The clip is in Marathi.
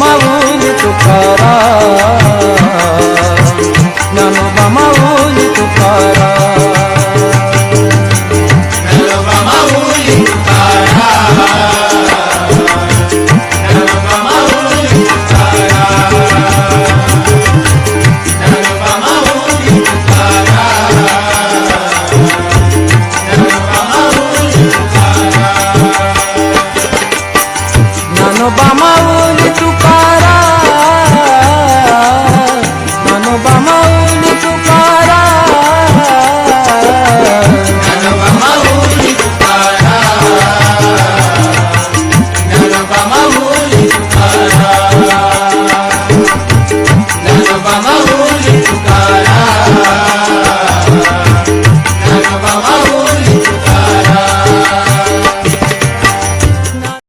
माऊन तुकारा ज्ञानोबा माऊन तुकारा 无。